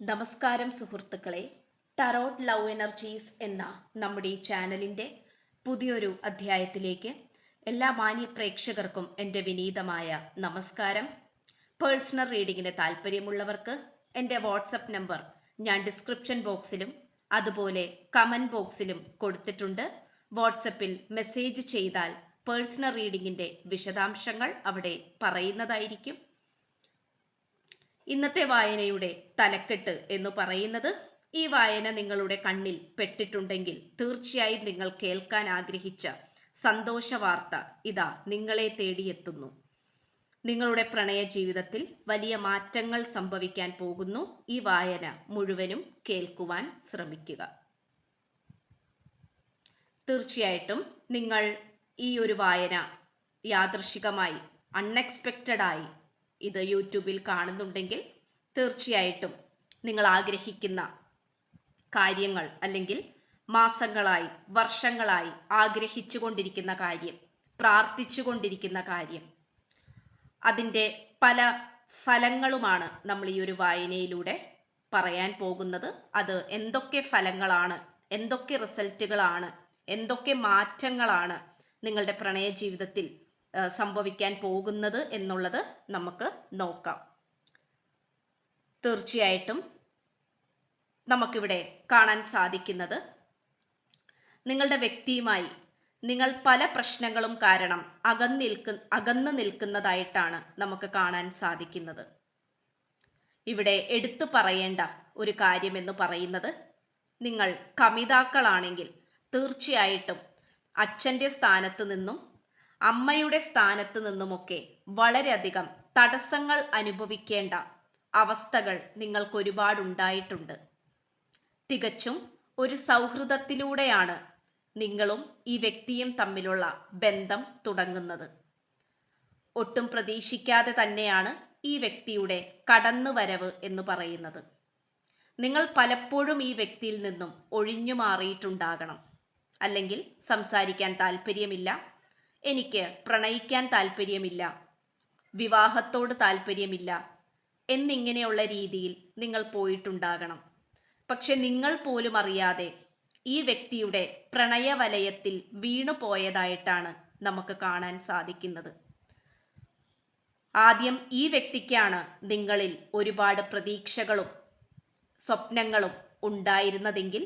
നമസ്കാരം സുഹൃത്തുക്കളെ tarot love energies എന്ന നമ്മുടെ ചാനലിന്റെ പുതിയൊരു അധ്യായത്തിലേക്ക് എല്ലാ മാന്യ പ്രേക്ഷകർക്കും എന്റെ വിനീതമായ നമസ്കാരം. പേഴ്സണൽ റീഡിങ്ങിന് താല്പര്യമുള്ളവർക്ക് എന്റെ വാട്സപ്പ് നമ്പർ ഞാൻ ഡിസ്ക്രിപ്ഷൻ ബോക്സിലും അതുപോലെ കമന്റ് ബോക്സിലും കൊടുത്തിട്ടുണ്ട്. വാട്സപ്പിൽ മെസ്സേജ് ചെയ്താൽ പേഴ്സണൽ റീഡിങ്ങിന്റെ വിശദാംശങ്ങൾ അവിടെ പറയുന്നതായിരിക്കും. ഇന്നത്തെ വായനയുടെ തലക്കെട്ട് എന്ന് പറയുന്നത് ഈ വായന നിങ്ങളുടെ കണ്ണിൽ പെട്ടിട്ടുണ്ടെങ്കിൽ തീർച്ചയായും നിങ്ങൾ കേൾക്കാൻ ആഗ്രഹിച്ച സന്തോഷ വാർത്ത ഇതാ നിങ്ങളെ തേടിയെത്തുന്നു. നിങ്ങളുടെ പ്രണയ ജീവിതത്തിൽ വലിയ മാറ്റങ്ങൾ സംഭവിക്കാൻ പോകുന്നു. ഈ വായന മുഴുവനും കേൾക്കുവാൻ ശ്രമിക്കുക. തീർച്ചയായിട്ടും നിങ്ങൾ ഈ ഒരു വായന യാദൃശികമായി അൺഎക്സ്പെക്റ്റഡ് ആയി ഇത് യൂട്യൂബിൽ കാണുന്നുണ്ടെങ്കിൽ തീർച്ചയായിട്ടും നിങ്ങൾ ആഗ്രഹിക്കുന്ന കാര്യങ്ങൾ അല്ലെങ്കിൽ മാസങ്ങളായി വർഷങ്ങളായി ആഗ്രഹിച്ചു കൊണ്ടിരിക്കുന്ന കാര്യം പ്രാർത്ഥിച്ചു കൊണ്ടിരിക്കുന്ന കാര്യം അതിന്റെ പല ഫലങ്ങളുമാണ് നമ്മൾ ഈ ഒരു വായനയിലൂടെ പറയാൻ പോകുന്നത്. അത് എന്തൊക്കെ ഫലങ്ങളാണ് എന്തൊക്കെ റിസൾട്ടുകളാണ് എന്തൊക്കെ മാറ്റങ്ങളാണ് നിങ്ങളുടെ പ്രണയ ജീവിതത്തിൽ സംഭവിക്കാൻ പോകുന്നത് എന്നുള്ളത് നമുക്ക് നോക്കാം. തീർച്ചയായിട്ടും നമുക്കിവിടെ കാണാൻ സാധിക്കുന്നത് നിങ്ങളുടെ വ്യക്തിയുമായി നിങ്ങൾ പല പ്രശ്നങ്ങളും കാരണം അകന്നിൽക്ക് അകന്നു നിൽക്കുന്നതായിട്ടാണ് നമുക്ക് കാണാൻ സാധിക്കുന്നത്. ഇവിടെ എടുത്തു പറയേണ്ട ഒരു കാര്യമെന്ന് പറയുന്നത് നിങ്ങൾ കമിതാക്കളാണെങ്കിൽ തീർച്ചയായിട്ടും അച്ഛന്റെ സ്ഥാനത്ത് നിന്നും അമ്മയുടെ സ്ഥാനത്ത് നിന്നുമൊക്കെ വളരെയധികം തടസ്സങ്ങൾ അനുഭവിക്കേണ്ട അവസ്ഥകൾ നിങ്ങൾക്ക് ഒരുപാട് ഉണ്ടായിട്ടുണ്ട് തികച്ചും ഒരു സൗഹൃദത്തിലൂടെയാണ് നിങ്ങളും ഈ വ്യക്തിയും തമ്മിലുള്ള ബന്ധം തുടങ്ങുന്നത്. ഒട്ടും പ്രതീക്ഷിക്കാതെ തന്നെയാണ് ഈ വ്യക്തിയുടെ കടന്നുവരവ് എന്ന് പറയുന്നത്. നിങ്ങൾ പലപ്പോഴും ഈ വ്യക്തിയിൽ നിന്നും ഒഴിഞ്ഞു മാറിയിട്ടുണ്ടാകണം അല്ലെങ്കിൽ സംസാരിക്കാൻ താല്പര്യമില്ല എനിക്ക് പ്രണയിക്കാൻ താല്പര്യമില്ല വിവാഹത്തോട് താല്പര്യമില്ല എന്നിങ്ങനെയുള്ള രീതിയിൽ നിങ്ങൾ പോയിട്ടുണ്ടാകണം. പക്ഷെ നിങ്ങൾ പോലും അറിയാതെ ഈ വ്യക്തിയുടെ പ്രണയവലയത്തിൽ വീണു പോയതായിട്ടാണ് നമുക്ക് കാണാൻ സാധിക്കുന്നത്. ആദ്യം ഈ വ്യക്തിക്കാണ് നിങ്ങളിൽ ഒരുപാട് പ്രതീക്ഷകളും സ്വപ്നങ്ങളും ഉണ്ടായിരുന്നതെങ്കിൽ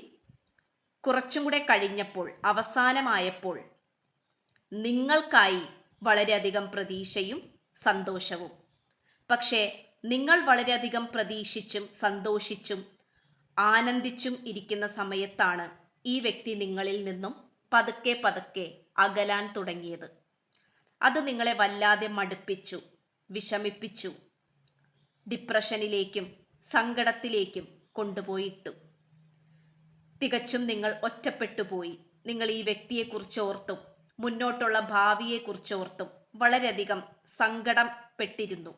കുറച്ചും കൂടെ കഴിഞ്ഞപ്പോൾ അവസാനമായപ്പോൾ നിങ്ങൾക്കായി വളരെയധികം പ്രതീക്ഷയും സന്തോഷവും. പക്ഷേ നിങ്ങൾ വളരെയധികം പ്രതീക്ഷിച്ചും സന്തോഷിച്ചും ആനന്ദിച്ചും ഇരിക്കുന്ന സമയത്താണ് ഈ വ്യക്തി നിങ്ങളിൽ നിന്നും പതുക്കെ പതുക്കെ അകലാൻ തുടങ്ങിയത്. അത് നിങ്ങളെ വല്ലാതെ മടുപ്പിച്ചു വിഷമിപ്പിച്ചു ഡിപ്രഷനിലേക്കും സങ്കടത്തിലേക്കും കൊണ്ടുപോയിട്ടു. തികച്ചും നിങ്ങൾ ഒറ്റപ്പെട്ടു പോയി നിങ്ങൾ ഈ വ്യക്തിയെക്കുറിച്ച് ഓർത്തും മുന്നോട്ടുള്ള ഭാവിയെക്കുറിച്ച് ഓർത്തും വളരെയധികം സങ്കടം പെട്ടിരുന്നു.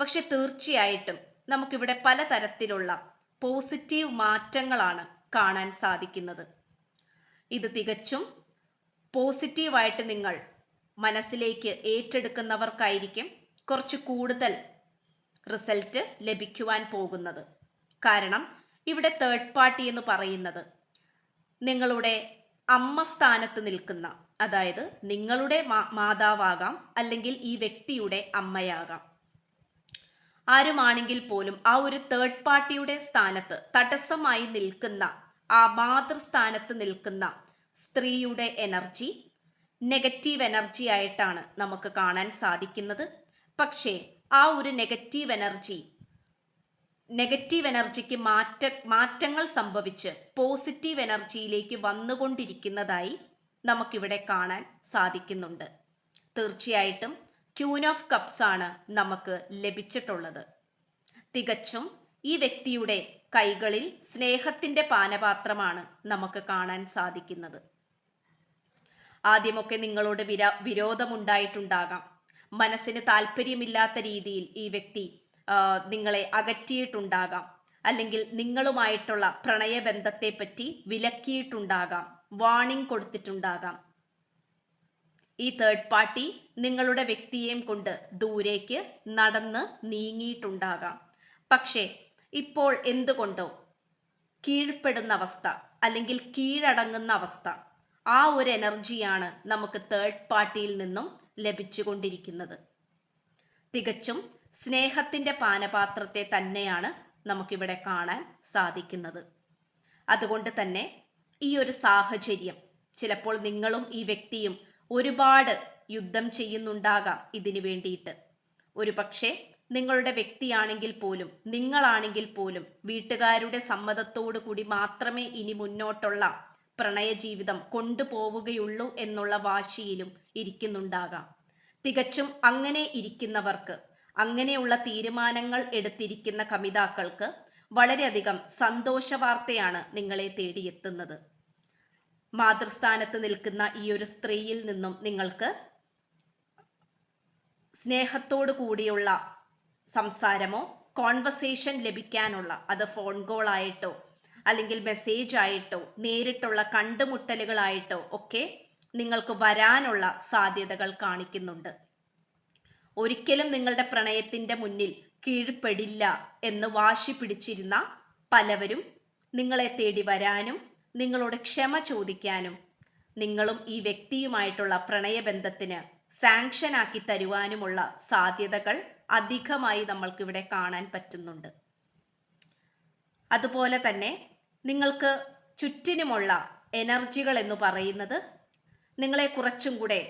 പക്ഷെ തീർച്ചയായിട്ടും നമുക്കിവിടെ പലതരത്തിലുള്ള പോസിറ്റീവ് മാറ്റങ്ങളാണ് കാണാൻ സാധിക്കുന്നത്. ഇത് തികച്ചും പോസിറ്റീവായിട്ട് നിങ്ങൾ മനസ്സിലേക്ക് ഏറ്റെടുക്കുന്നവർക്കായിരിക്കും കുറച്ച് കൂടുതൽ റിസൾട്ട് ലഭിക്കുവാൻ പോകുന്നത്. കാരണം ഇവിടെ തേർഡ് പാർട്ടി എന്ന് പറയുന്നത് നിങ്ങളുടെ അമ്മ സ്ഥാനത്ത് നിൽക്കുന്ന അതായത് നിങ്ങളുടെ മാതാവാകാം അല്ലെങ്കിൽ ഈ വ്യക്തിയുടെ അമ്മയാകാം. ആരുമാണെങ്കിൽ പോലും ആ ഒരു തേർഡ് പാർട്ടിയുടെ സ്ഥാനത്ത് തടസ്സമായി നിൽക്കുന്ന ആ മാതൃസ്ഥാനത്ത് നിൽക്കുന്ന സ്ത്രീയുടെ എനർജി നെഗറ്റീവ് എനർജി ആയിട്ടാണ് നമുക്ക് കാണാൻ സാധിക്കുന്നത്. പക്ഷേ ആ ഒരു നെഗറ്റീവ് എനർജി നെഗറ്റീവ് എനർജിക്ക് മാറ്റ മാറ്റങ്ങൾ സംഭവിച്ച് പോസിറ്റീവ് എനർജിയിലേക്ക് വന്നുകൊണ്ടിരിക്കുന്നതായി നമുക്കിവിടെ കാണാൻ സാധിക്കുന്നുണ്ട്. തീർച്ചയായിട്ടും ക്യൂൻ ഓഫ് കപ്സ് ആണ് നമുക്ക് ലഭിച്ചിട്ടുള്ളത്. തികച്ചും ഈ വ്യക്തിയുടെ കൈകളിൽ സ്നേഹത്തിന്റെ പാനപാത്രമാണ് നമുക്ക് കാണാൻ സാധിക്കുന്നത്. ആദ്യമൊക്കെ നിങ്ങളോട് വിര വിരോധമുണ്ടായിട്ടുണ്ടാകാം. മനസ്സിന് താല്പര്യമില്ലാത്ത രീതിയിൽ ഈ വ്യക്തി നിങ്ങളെ അകറ്റിയിട്ടുണ്ടാകാം. അല്ലെങ്കിൽ നിങ്ങളുമായിട്ടുള്ള പ്രണയബന്ധത്തെപ്പറ്റി വിലക്കിയിട്ടുണ്ടാകാം. വാണിംഗ് കൊടുത്തിട്ടുണ്ടാകാം. ഈ തേർഡ് പാർട്ടി നിങ്ങളുടെ വ്യക്തിയെയും കൊണ്ട് ദൂരേക്ക് നടന്ന് നീങ്ങിയിട്ടുണ്ടാകാം. പക്ഷേ ഇപ്പോൾ എന്തുകൊണ്ടോ കീഴ്പ്പെടുന്ന അവസ്ഥ അല്ലെങ്കിൽ കീഴടങ്ങുന്ന അവസ്ഥ ആ ഒരു എനർജിയാണ് നമുക്ക് തേർഡ് പാർട്ടിയിൽ നിന്നും ലഭിച്ചുകൊണ്ടിരിക്കുന്നത്. തികച്ചും സ്നേഹത്തിന്റെ പാനപാത്രത്തെ തന്നെയാണ് നമുക്കിവിടെ കാണാൻ സാധിക്കുന്നത്. അതുകൊണ്ട് തന്നെ ഈ ഒരു സാഹചര്യം. ചിലപ്പോൾ നിങ്ങളും ഈ വ്യക്തിയും ഒരുപാട് യുദ്ധം ചെയ്യുന്നുണ്ടാകാം ഇതിനു വേണ്ടിയിട്ട്. ഒരു പക്ഷേ നിങ്ങളുടെ വ്യക്തിയാണെങ്കിൽ പോലും നിങ്ങളാണെങ്കിൽ പോലും വീട്ടുകാരുടെ സമ്മതത്തോടു കൂടി മാത്രമേ ഇനി മുന്നോട്ടുള്ള പ്രണയ ജീവിതം കൊണ്ടുപോവുകയുള്ളൂ എന്നുള്ള വാശിയിലും ഇരിക്കുന്നുണ്ടാകാം. തികച്ചും അങ്ങനെ ഇരിക്കുന്നവർക്ക് അങ്ങനെയുള്ള തീരുമാനങ്ങൾ എടുത്തിരിക്കുന്ന കമിതാക്കൾക്ക് വളരെയധികം സന്തോഷ വാർത്തയാണ് നിങ്ങളെ തേടിയെത്തുന്നത്. മാതൃസ്ഥാനത്ത് നിൽക്കുന്ന ഈ ഒരു സ്ത്രീയിൽ നിന്നും നിങ്ങൾക്ക് സ്നേഹത്തോടു കൂടിയുള്ള സംസാരമോ കോൺവെർസേഷൻ ലഭിക്കാനുള്ള അത് ഫോൺ കോൾ ആയിട്ടോ അല്ലെങ്കിൽ മെസ്സേജ് ആയിട്ടോ നേരിട്ടുള്ള കണ്ടുമുട്ടലുകളായിട്ടോ ഒക്കെ നിങ്ങൾക്ക് വരാനുള്ള സാധ്യതകൾ കാണിക്കുന്നുണ്ട്. ഒരിക്കലും നിങ്ങളുടെ പ്രണയത്തിന്റെ മുന്നിൽ കീഴ്പ്പെടില്ല എന്ന് വാശി പിടിച്ചിരുന്ന പലവരും നിങ്ങളെ തേടി വരാനും നിങ്ങളോട് ക്ഷമ ചോദിക്കാനും നിങ്ങളും ഈ വ്യക്തിയുമായിട്ടുള്ള പ്രണയബന്ധത്തിന് സാങ്ഷൻ ആക്കി തരുവാനുമുള്ള സാധ്യതകൾ അധികമായി നമ്മൾക്കിവിടെ കാണാൻ പറ്റുന്നുണ്ട്. അതുപോലെ തന്നെ നിങ്ങൾക്ക് ചുറ്റിനുമുള്ള എനർജികൾ എന്ന് പറയുന്നത് നിങ്ങളെ കുറച്ചും കൂടെ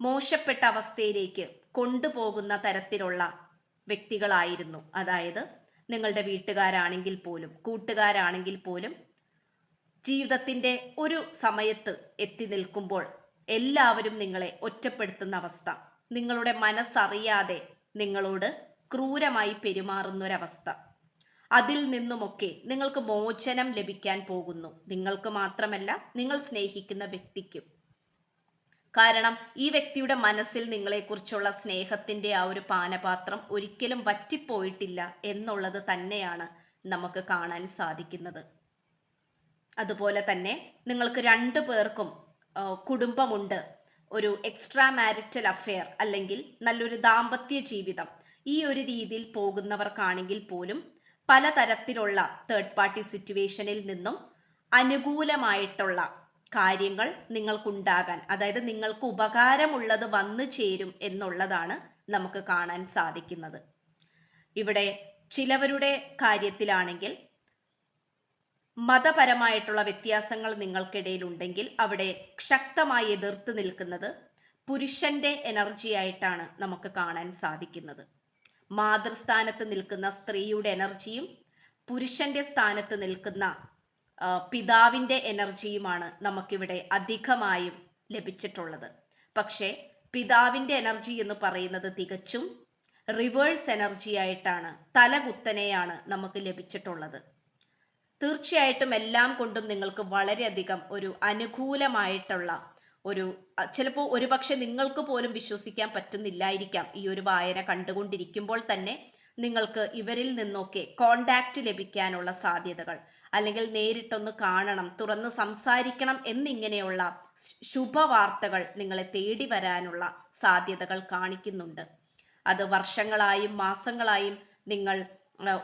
മോശപ്പെട്ട അവസ്ഥയിലേക്ക് കൊണ്ടുപോകുന്ന തരത്തിലുള്ള വ്യക്തികളായിരുന്നു. അതായത് നിങ്ങളുടെ വീട്ടുകാരാണെങ്കിൽ പോലും കൂട്ടുകാരാണെങ്കിൽ പോലും ജീവിതത്തിന്റെ ഒരു സമയത്ത് എത്തി നിൽക്കുമ്പോൾ എല്ലാവരും നിങ്ങളെ ഒറ്റപ്പെടുത്തുന്ന അവസ്ഥ. നിങ്ങളുടെ മനസ്സറിയാതെ നിങ്ങളോട് ക്രൂരമായി പെരുമാറുന്നൊരവസ്ഥ. അതിൽ നിന്നുമൊക്കെ നിങ്ങൾക്ക് മോചനം ലഭിക്കാൻ പോകുന്നു. നിങ്ങൾക്ക് മാത്രമല്ല നിങ്ങൾ സ്നേഹിക്കുന്ന വ്യക്തിക്കും കാരണം ഈ വ്യക്തിയുടെ മനസ്സിൽ നിങ്ങളെക്കുറിച്ചുള്ള സ്നേഹത്തിന്റെ ആ ഒരു പാനപാത്രം ഒരിക്കലും വറ്റിപ്പോയിട്ടില്ല എന്നുള്ളത് തന്നെയാണ് നമുക്ക് കാണാൻ സാധിക്കുന്നത്. അതുപോലെ തന്നെ നിങ്ങൾക്ക് രണ്ടു പേർക്കും കുടുംബമുണ്ട്. ഒരു എക്സ്ട്രാ മാരിറ്റൽ അഫെയർ അല്ലെങ്കിൽ നല്ലൊരു ദാമ്പത്യ ജീവിതം. ഈ ഒരു രീതിയിൽ പോകുന്നവർക്കാണെങ്കിൽ പോലും പലതരത്തിലുള്ള തേർഡ് പാർട്ടി സിറ്റുവേഷനിൽ നിന്നും അനുകൂലമായിട്ടുള്ള കാര്യങ്ങൾ നിങ്ങൾക്കുണ്ടാകാൻ അതായത് നിങ്ങൾക്ക് ഉപകാരമുള്ളത് വന്നു ചേരും എന്നുള്ളതാണ് നമുക്ക് കാണാൻ സാധിക്കുന്നത്. ഇവിടെ ചിലവരുടെ കാര്യത്തിലാണെങ്കിൽ മതപരമായിട്ടുള്ള വ്യത്യാസങ്ങൾ നിങ്ങൾക്കിടയിൽ ഉണ്ടെങ്കിൽ അവിടെ ശക്തമായി എതിർത്ത് നിൽക്കുന്നത് പുരുഷന്റെ എനർജി ആയിട്ടാണ് നമുക്ക് കാണാൻ സാധിക്കുന്നത്. മാതൃസ്ഥാനത്ത് നിൽക്കുന്ന സ്ത്രീയുടെ എനർജിയും പുരുഷന്റെ സ്ഥാനത്ത് നിൽക്കുന്ന ആ, പിതാവിന്റെ എനർജിയുമാണ് നമുക്കിവിടെ അധികമായും ലഭിച്ചിട്ടുള്ളത്. പക്ഷേ പിതാവിന്റെ എനർജി എന്ന് പറയുന്നത് തികച്ചും റിവേഴ്സ് എനർജി ആയിട്ടാണ് തലകുത്തനെയാണ് നമുക്ക് ലഭിച്ചിട്ടുള്ളത്. തീർച്ചയായിട്ടും എല്ലാം കൊണ്ടും നിങ്ങൾക്ക് വളരെയധികം ഒരു അനുകൂലമായിട്ടുള്ള ഒരു ചിലപ്പോൾ ഒരുപക്ഷെ നിങ്ങൾക്ക് പോലും വിശ്വസിക്കാൻ പറ്റുന്നില്ലായിരിക്കാം ഈ ഒരു വായന കണ്ടുകൊണ്ടിരിക്കുമ്പോൾ തന്നെ നിങ്ങൾക്ക് ഇവരിൽ നിന്നൊക്കെ കോണ്ടാക്റ്റ് ലഭിക്കാനുള്ള സാധ്യതകൾ. അല്ലെങ്കിൽ നേരിട്ടൊന്ന് കാണണം തുറന്ന് സംസാരിക്കണം എന്നിങ്ങനെയുള്ള ശുഭവാർത്തകൾ നിങ്ങളെ തേടി വരാനുള്ള സാധ്യതകൾ കാണിക്കുന്നുണ്ട്. അത് വർഷങ്ങളായും മാസങ്ങളായും നിങ്ങൾ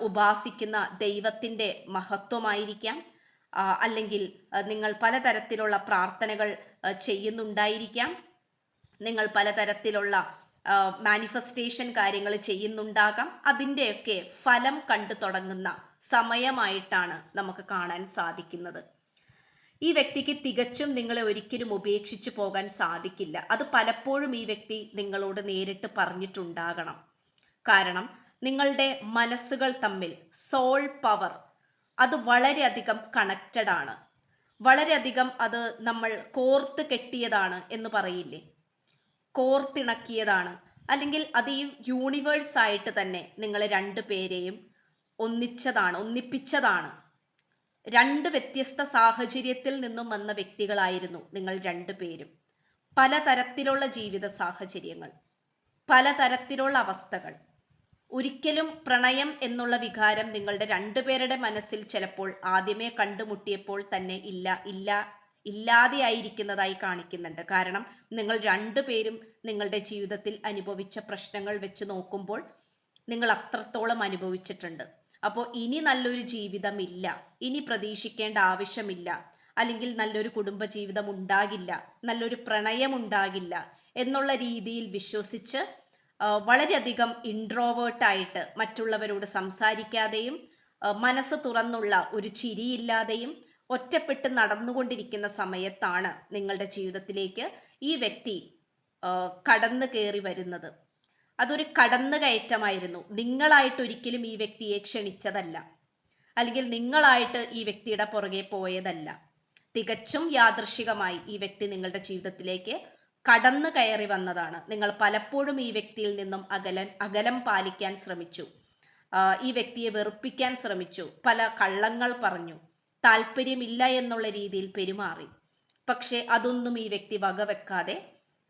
ഉപാസിക്കുന്ന ദൈവത്തിന്റെ മഹത്വമായിരിക്കാം. അല്ലെങ്കിൽ നിങ്ങൾ പലതരത്തിലുള്ള പ്രാർത്ഥനകൾ ചെയ്യുന്നുണ്ടായിരിക്കാം. നിങ്ങൾ പലതരത്തിലുള്ള മാനിഫെസ്റ്റേഷൻ കാര്യങ്ങൾ ചെയ്യുന്നുണ്ടാകാം. അതിന്റെയൊക്കെ ഫലം കണ്ടു തുടങ്ങുന്ന സമയമായിട്ടാണ് നമുക്ക് കാണാൻ സാധിക്കുന്നത്. ഈ വ്യക്തിക്ക് തികച്ചും നിങ്ങളെ ഒരിക്കലും ഉപേക്ഷിച്ചു പോകാൻ സാധിക്കില്ല. അത് പലപ്പോഴും ഈ വ്യക്തി നിങ്ങളോട് നേരിട്ട് പറഞ്ഞിട്ടുണ്ടാകണം. കാരണം നിങ്ങളുടെ മനസ്സുകൾ തമ്മിൽ സോൾ പവർ അത് വളരെയധികം കണക്റ്റഡ് ആണ്. വളരെയധികം അത് നമ്മൾ കോർത്ത് കെട്ടിയതാണ് എന്ന് പറയില്ലേ? കോർത്തിണക്കിയതാണ്. അല്ലെങ്കിൽ അത് ഈ യൂണിവേഴ്സ് ആയിട്ട് തന്നെ നിങ്ങൾ രണ്ടു പേരെയും ഒന്നിച്ചതാണ് ഒന്നിപ്പിച്ചതാണ്. രണ്ട് വ്യത്യസ്ത സാഹചര്യത്തിൽ നിന്നും വന്ന വ്യക്തികളായിരുന്നു നിങ്ങൾ രണ്ടുപേരും പലതരത്തിലുള്ള ജീവിത സാഹചര്യങ്ങൾ പലതരത്തിലുള്ള അവസ്ഥകൾ. ഒരിക്കലും പ്രണയം എന്നുള്ള വികാരം നിങ്ങളുടെ രണ്ടുപേരുടെ മനസ്സിൽ ചിലപ്പോൾ ആദ്യമേ കണ്ടുമുട്ടിയപ്പോൾ തന്നെ ഇല്ല ഇല്ല ഇല്ലാതെയായിരിക്കുന്നതായി കാണിക്കുന്നുണ്ട്. കാരണം നിങ്ങൾ രണ്ടുപേരും നിങ്ങളുടെ ജീവിതത്തിൽ അനുഭവിച്ച പ്രശ്നങ്ങൾ വെച്ച് നോക്കുമ്പോൾ നിങ്ങൾ അത്രത്തോളം അനുഭവിച്ചിട്ടുണ്ട്. അപ്പോൾ ഇനി നല്ലൊരു ജീവിതമില്ല. ഇനി പ്രതീക്ഷിക്കേണ്ട ആവശ്യമില്ല. അല്ലെങ്കിൽ നല്ലൊരു കുടുംബ ജീവിതം ഉണ്ടാകില്ല. നല്ലൊരു പ്രണയം ഉണ്ടാകില്ല എന്നുള്ള രീതിയിൽ വിശ്വസിച്ച് വളരെയധികം ഇൻട്രോവേർട്ടായിട്ട് മറ്റുള്ളവരോട് സംസാരിക്കാതെയും മനസ്സ് തുറന്നുള്ള ഒരു ചിരിയില്ലാതെയും ഒറ്റപ്പെട്ട് നടന്നുകൊണ്ടിരിക്കുന്ന സമയത്താണ് നിങ്ങളുടെ ജീവിതത്തിലേക്ക് ഈ വ്യക്തി കടന്നു കയറി വരുന്നത്. അതൊരു കടന്നു കയറ്റമായിരുന്നു നിങ്ങളായിട്ട് ഒരിക്കലും ഈ വ്യക്തിയെ ക്ഷണിച്ചതല്ല. അല്ലെങ്കിൽ നിങ്ങളായിട്ട് ഈ വ്യക്തിയുടെ പുറകെ പോയതല്ല. തികച്ചും യാദൃശികമായി ഈ വ്യക്തി നിങ്ങളുടെ ജീവിതത്തിലേക്ക് കടന്നു കയറി വന്നതാണ്. നിങ്ങൾ പലപ്പോഴും ഈ വ്യക്തിയിൽ നിന്നും അകലൻ അകലം പാലിക്കാൻ ശ്രമിച്ചു. ഈ വ്യക്തിയെ വെറുപ്പിക്കാൻ ശ്രമിച്ചു. പല കള്ളങ്ങൾ പറഞ്ഞു. താല്പര്യമില്ല എന്നുള്ള രീതിയിൽ പെരുമാറി. പക്ഷെ അതൊന്നും ഈ വ്യക്തി വകവെക്കാതെ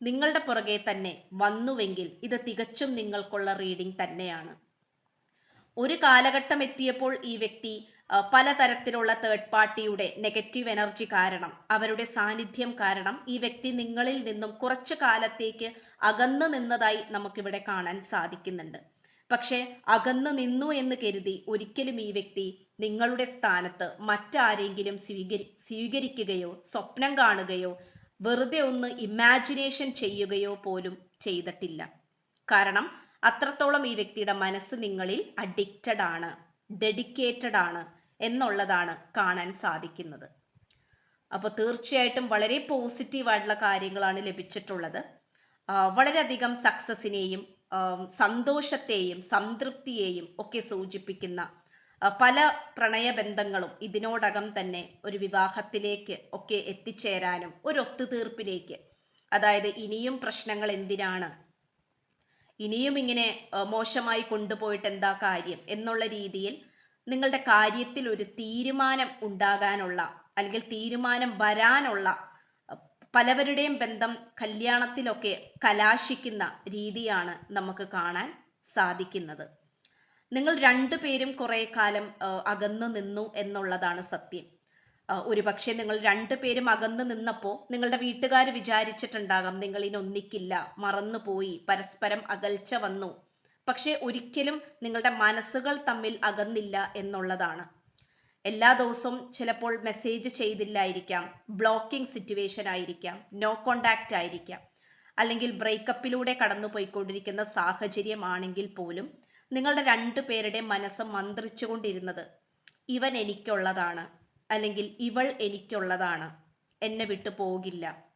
നിങ്ങളുടെ പുറകെ തന്നെ വന്നുവെങ്കിൽ ഇത് തികച്ചും നിങ്ങൾക്കുള്ള റീഡിംഗ് തന്നെയാണ്. ഒരു കാലഘട്ടം എത്തിയപ്പോൾ ഈ വ്യക്തി പലതരത്തിലുള്ള തേർഡ് പാർട്ടിയുടെ നെഗറ്റീവ് എനർജി കാരണം അവരുടെ സാന്നിധ്യം കാരണം ഈ വ്യക്തി നിങ്ങളിൽ നിന്നും കുറച്ചു കാലത്തേക്ക് അകന്നു നിന്നതായി നമുക്കിവിടെ കാണാൻ സാധിക്കുന്നുണ്ട്. പക്ഷെ അകന്നു നിന്നു എന്ന് കരുതി ഒരിക്കലും ഈ വ്യക്തി നിങ്ങളുടെ സ്ഥാനത്ത് മറ്റാരെങ്കിലും സ്വീകരി സ്വീകരിക്കുകയോ സ്വപ്നം കാണുകയോ വെറുതെ ഒന്ന് ഇമാജിനേഷൻ ചെയ്യുകയോ പോലും ചെയ്തിട്ടില്ല. കാരണം അത്രത്തോളം ഈ വ്യക്തിയുടെ മനസ്സ് നിങ്ങളിൽ അഡിക്റ്റഡ് ആണ് ഡെഡിക്കേറ്റഡ് ആണ് എന്നുള്ളതാണ് കാണാൻ സാധിക്കുന്നത്. അപ്പോൾ തീർച്ചയായിട്ടും വളരെ പോസിറ്റീവായിട്ടുള്ള കാര്യങ്ങളാണ് ലഭിച്ചിട്ടുള്ളത്. വളരെയധികം സക്സസിനെയും സന്തോഷത്തെയും സംതൃപ്തിയെയും ഒക്കെ സൂചിപ്പിക്കുന്ന പല പ്രണയബന്ധങ്ങളും ഇതിനോടകം തന്നെ ഒരു വിവാഹത്തിലേക്ക് ഒക്കെ എത്തിച്ചേരാനും ഒരു ഒത്തുതീർപ്പിലേക്ക്. അതായത് ഇനിയും പ്രശ്നങ്ങൾ എന്തിനാണ്? ഇനിയും ഇങ്ങനെ മോശമായി കൊണ്ടുപോയിട്ട് എന്താ കാര്യം എന്നുള്ള രീതിയിൽ നിങ്ങളുടെ കാര്യത്തിൽ ഒരു തീരുമാനം ഉണ്ടാകാനുള്ള അല്ലെങ്കിൽ തീരുമാനം വരാനുള്ള പലവരുടെയും ബന്ധം കല്യാണത്തിലൊക്കെ കലാശിക്കുന്ന രീതിയാണ് നമുക്ക് കാണാൻ സാധിക്കുന്നത്. നിങ്ങൾ രണ്ടുപേരും കുറെ കാലം അകന്നു നിന്നു എന്നുള്ളതാണ് സത്യം. ഒരു ഒരുപക്ഷെ നിങ്ങൾ രണ്ടുപേരും അകന്നു നിന്നപ്പോൾ നിങ്ങളുടെ വീട്ടുകാർ വിചാരിച്ചിട്ടുണ്ടാകാം നിങ്ങൾ ഇനി ഒന്നിക്കില്ല മറന്നുപോയി പരസ്പരം അകൽച്ച വന്നു. പക്ഷെ ഒരിക്കലും നിങ്ങളുടെ മനസ്സുകൾ തമ്മിൽ അകന്നില്ല എന്നുള്ളതാണ്. എല്ലാ ദിവസവും ചിലപ്പോൾ മെസ്സേജ് ചെയ്തില്ലായിരിക്കാം ബ്ലോക്കിംഗ് സിറ്റുവേഷൻ ആയിരിക്കാം നോ കോണ്ടാക്റ്റ് ആയിരിക്കാം അല്ലെങ്കിൽ ബ്രേക്കപ്പിലൂടെ കടന്നു പോയിക്കൊണ്ടിരിക്കുന്ന സാഹചര്യമാണെങ്കിൽ പോലും നിങ്ങളുടെ രണ്ടു പേരുടെ മനസ്സ് മന്ത്രിച്ചുകൊണ്ടിരുന്നത് ഇവൻ എനിക്കുള്ളതാണ് അല്ലെങ്കിൽ ഇവൾ എനിക്കുള്ളതാണ്. എന്നെ വിട്ടു പോകില്ല.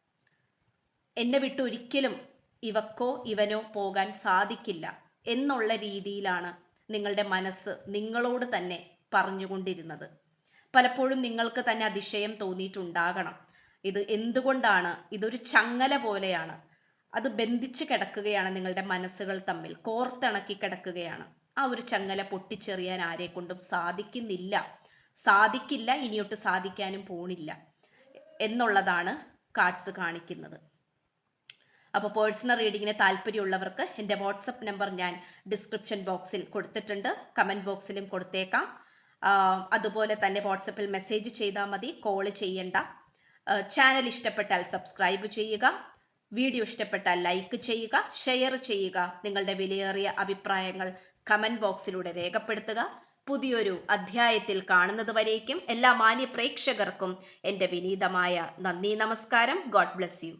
എന്നെ വിട്ട് ഒരിക്കലും ഇവക്കോ ഇവനോ പോകാൻ സാധിക്കില്ല എന്നുള്ള രീതിയിലാണ് നിങ്ങളുടെ മനസ്സ് നിങ്ങളോട് തന്നെ പറഞ്ഞുകൊണ്ടിരുന്നത്. പലപ്പോഴും നിങ്ങൾക്ക് തന്നെ അതിശയം തോന്നിയിട്ടുണ്ടാകണം. ഇത് എന്തുകൊണ്ടാണ്? ഇതൊരു ചങ്ങല പോലെയാണ്. അത് ബന്ധിച്ച് കിടക്കുകയാണ് നിങ്ങളുടെ മനസ്സുകൾ തമ്മിൽ. കോർത്തിണക്കി കിടക്കുകയാണ്. ആ ഒരു ചങ്ങല പൊട്ടിച്ചെറിയാൻ ആരെ കൊണ്ടും സാധിക്കുന്നില്ല. സാധിക്കില്ല ഇനിയൊട്ട് സാധിക്കാനും പോണില്ല എന്നുള്ളതാണ് കാർഡ്സ് കാണിക്കുന്നത്. അപ്പോൾ പേഴ്സണൽ റീഡിങ്ങിന് താല്പര്യമുള്ളവർക്ക് എന്റെ വാട്സപ്പ് നമ്പർ ഞാൻ ഡിസ്ക്രിപ്ഷൻ ബോക്സിൽ കൊടുത്തിട്ടുണ്ട്. കമന്റ് ബോക്സിലും കൊടുത്തേക്കാം. അതുപോലെ തന്നെ വാട്സപ്പിൽ മെസ്സേജ് ചെയ്താൽ മതി. കോൾ ചെയ്യേണ്ട. ചാനൽ ഇഷ്ടപ്പെട്ടാൽ സബ്സ്ക്രൈബ് ചെയ്യുക. വീഡിയോ ഇഷ്ടപ്പെട്ടാൽ ലൈക്ക് ചെയ്യുക ഷെയർ ചെയ്യുക. നിങ്ങളുടെ വിലയേറിയ അഭിപ്രായങ്ങൾ കമന്റ് ബോക്സിലൂടെ രേഖപ്പെടുത്തുക. പുതിയൊരു അധ്യായത്തിൽ കാണുന്നത് വരേക്കും എല്ലാ മാന്യ പ്രേക്ഷകർക്കും എന്റെ വിനീതമായ നന്ദി നമസ്കാരം. God bless you.